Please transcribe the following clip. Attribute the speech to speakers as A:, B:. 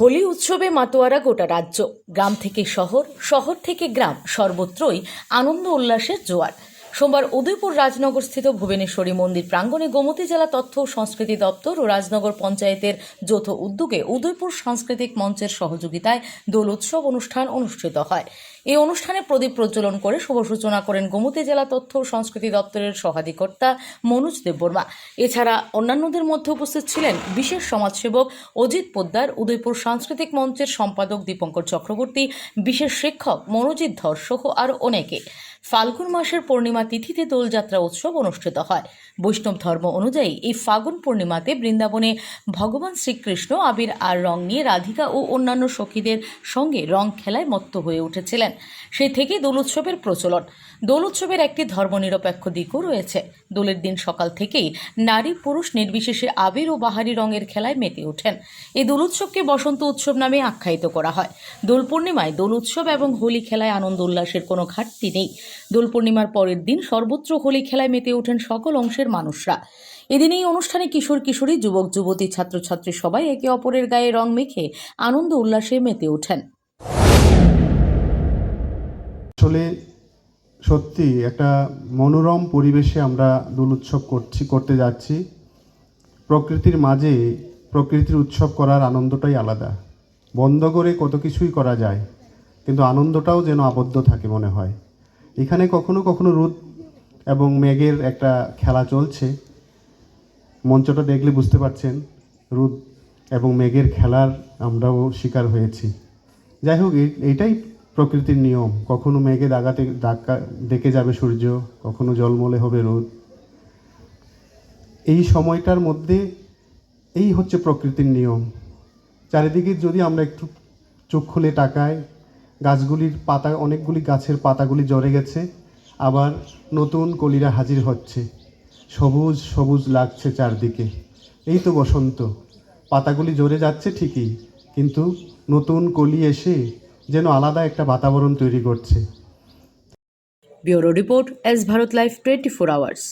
A: হোলি উৎসবে মাতোয়ারা গোটা রাজ্য। গ্রাম থেকে শহর শহর থেকে গ্রাম সর্বত্রই আনন্দ উল্লাসের জোয়ার। সোমবার উদয়পুর রাজনগরস্থিত ভুবনেশ্বরী মন্দির প্রাঙ্গণে গোমতী জেলা তথ্য ও সংস্কৃতি দপ্তর ও রাজনগর পঞ্চায়েতের যৌথ উদ্যোগে উদয়পুর সাংস্কৃতিক মঞ্চের সহযোগিতায় দোল উৎসব অনুষ্ঠান অনুষ্ঠিত হয়। এই অনুষ্ঠানে প্রদীপ প্রজ্বলন করে শুভ সূচনা করেন গোমতী জেলা তথ্য ও সংস্কৃতি দপ্তরের সহাধিকর্তা মনোজ দেববর্মা। এছাড়া অন্যান্যদের মধ্যে উপস্থিত ছিলেন বিশেষ সমাজসেবক অজিত পোদ্দার, উদয়পুর সাংস্কৃতিক মঞ্চের সম্পাদক দীপঙ্কর চক্রবর্তী, বিশেষ শিক্ষক মনোজিৎ ধর সহ আরও অনেকে। ফাল্গুন মাসের পূর্ণিমা তিথিতে দোলযাত্রা উৎসব অনুষ্ঠিত হয়। বৈষ্ণব ধর্ম অনুযায়ী এই ফাগুন পূর্ণিমাতে বৃন্দাবনে ভগবান শ্রীকৃষ্ণ, আবির আর রং নিয়ে রাধিকা ও অন্যান্য সখীদের সঙ্গে রং খেলায় মত্ত হয়ে উঠেছিলেন। সেই থেকে দোল উৎসবের প্রচলন। দোল উৎসবের একটি ধর্মনিরপেক্ষ দিকও রয়েছে। দোলের দিন সকাল থেকেই নারী পুরুষ নির্বিশেষে আবির ও বাহারি রঙের খেলায় মেতে ওঠেন। এই দোল উৎসবকে বসন্ত উৎসব নামে আখ্যায়িত করা হয়। দোল পূর্ণিমায় দোল উৎসব এবং হোলি খেলায় আনন্দ উল্লাসের কোনো ঘাটতি নেই। দোল পূর্ণিমার পরের দিন সর্বত্র হোলি খেলায় মেতে ওঠেন সকল অংশের মানুষরা। এদিন এই অনুষ্ঠানে কিশোর কিশোরী, যুবক যুবতী, ছাত্রছাত্রী সবাই একে অপরের গায়ে রং মেখে আনন্দ উল্লাসে মেতে ওঠেন।
B: আসলে সত্যি একটা মনোরম পরিবেশে আমরা দোল উৎসব করছি, করতে যাচ্ছি। প্রকৃতির মাঝে প্রকৃতির উৎসব করার আনন্দটাই আলাদা। বন্ধ করে কত কিছুই করা যায়, কিন্তু আনন্দটাও যেন আবদ্ধ থাকে মনে হয়। এখানে কখনো কখনো রোদ এবং মেঘের একটা খেলা চলছে। মঞ্চটা দেখলে বুঝতে পারছেন, রোদ এবং মেঘের খেলার আমরাও শিকার হয়েছি। যাই হোক এই- এইটাই প্রকৃতির নিয়ম। কখনো মেঘে দাগাতে দাগা ডেকে যাবে সূর্য, কখনো জলমলে হবে রোদ। এই সময়টার মধ্যে এই হচ্ছে প্রকৃতির নিয়ম। চারিদিকে যদি আমরা একটু চোখ খুলে তাকাই, গাছগুলির পাতা, অনেকগুলি গাছের পাতাগুলি জ্বরে গেছে। আবার নতুন কলিরা হাজির হচ্ছে। সবুজ সবুজ লাগছে চারদিকে। এই তো বসন্ত। পাতাগুলি জোরে যাচ্ছে ঠিকই, কিন্তু নতুন কলি এসে যেন আলাদা একটা বাতাবরণ তৈরি করছে।
A: Bureau report S Bharat life twenty four hours.